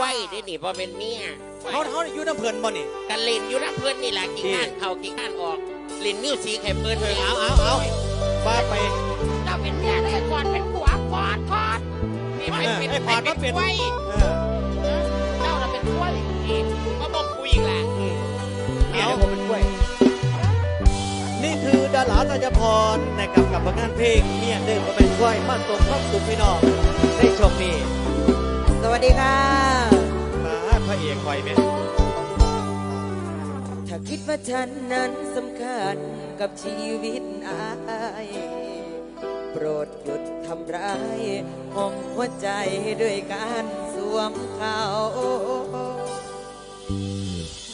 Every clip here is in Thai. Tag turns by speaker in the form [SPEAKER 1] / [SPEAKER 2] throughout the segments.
[SPEAKER 1] ล้วยได้นี่พอเป็นเมีย
[SPEAKER 2] เขาเขาอยู่น้ำเพลินบ่นี่
[SPEAKER 1] กันเล่นอยู่นะเพื่อนนี่แหละกินข้านเขากินข้านออกเล่นนิ้วสีไข่เปิ้ล
[SPEAKER 2] เออเอาเอาเอาว่าไป
[SPEAKER 1] เจ้าเป็นเมียได้ก่อนเป็นผัวพอดพอดนี่ไปเป็น
[SPEAKER 2] เออไอ้พอดก็เป็น
[SPEAKER 1] กล้วย
[SPEAKER 2] เออ
[SPEAKER 1] เจ้าเราเป็นกล้วยอีกก็บอกคุยอีกแหละ
[SPEAKER 2] อืม
[SPEAKER 1] เมีย
[SPEAKER 2] เอา
[SPEAKER 1] ผมเป็นกล้วย
[SPEAKER 2] นี่คือดาราตัญพรนะครับกับผลงานเพลงเมียเดิมก็เป็นกล้วยมาตรงครอบสุขพี่น้อง ว่า
[SPEAKER 3] ฉันนั้นสำคัญกับชีวิตอายโปรดหยุดทำร้ายห้องหัวใจด้วยการสวมเขา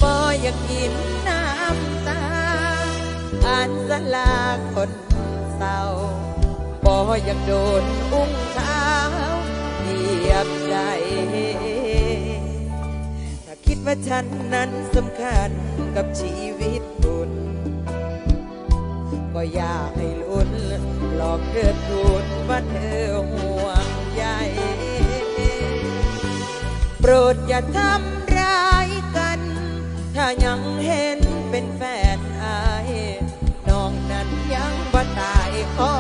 [SPEAKER 3] บ่อยากกินน้ำตาอ่านสลาคนเศร้าบ่อยากโดนอุ้งเท้าเหยียบใจ ว่าฉันนั้นสำคัญกับชีวิตคุณ ก็อยากให้ลุ้นหลอกเกิดทุนว่าเธอห่วงใยโปรดอย่าทำร้ายกัน ถ้ายังเห็นเป็นแฟนอาย น้องนั้นยังบ่ตายขอ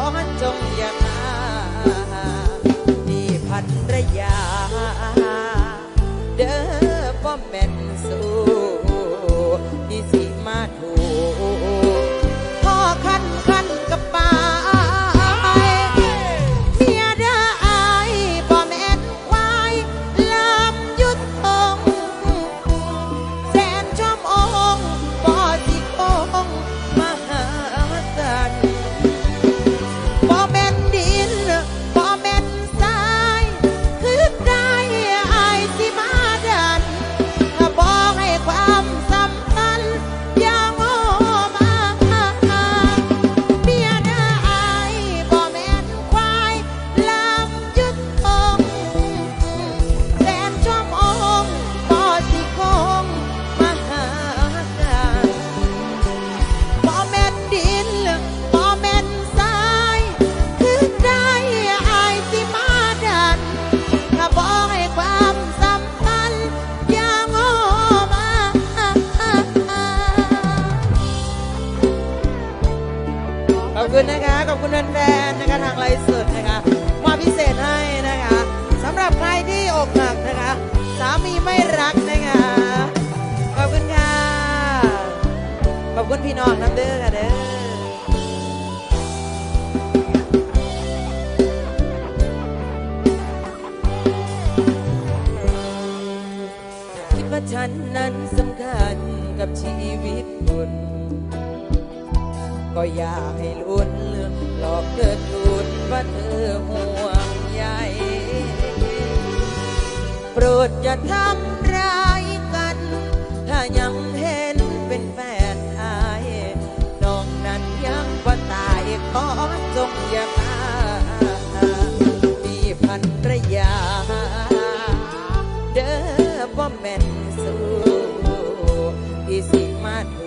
[SPEAKER 3] แม่นสู้ที่สิมาถูก อบคุณนะคะ ขอบคุณแฟนๆนะคะทางไลฟ์สดนะคะมาพิเศษให้นะคะสำหรับใครที่อกหักนะคะ สามีไม่รักนะคะ ขอบคุณค่ะ ขอบคุณพี่น้องน้ำเด้อค่ะเด้อคิดว่าฉันนั้นสำคัญกับชีวิตคุณ ก็อยากให้ลุ้นหลอกเกิดทุนว่าเธอห่วงใยโปรดอย่าทำร้ายกัน ถ้ายังเห็นเป็นแฟนอายน้องนั้นยังบ่าตายขอจงอย่าฆ่ามีพันรยา เด้อบ่แม่นสู้ที่สิมาถ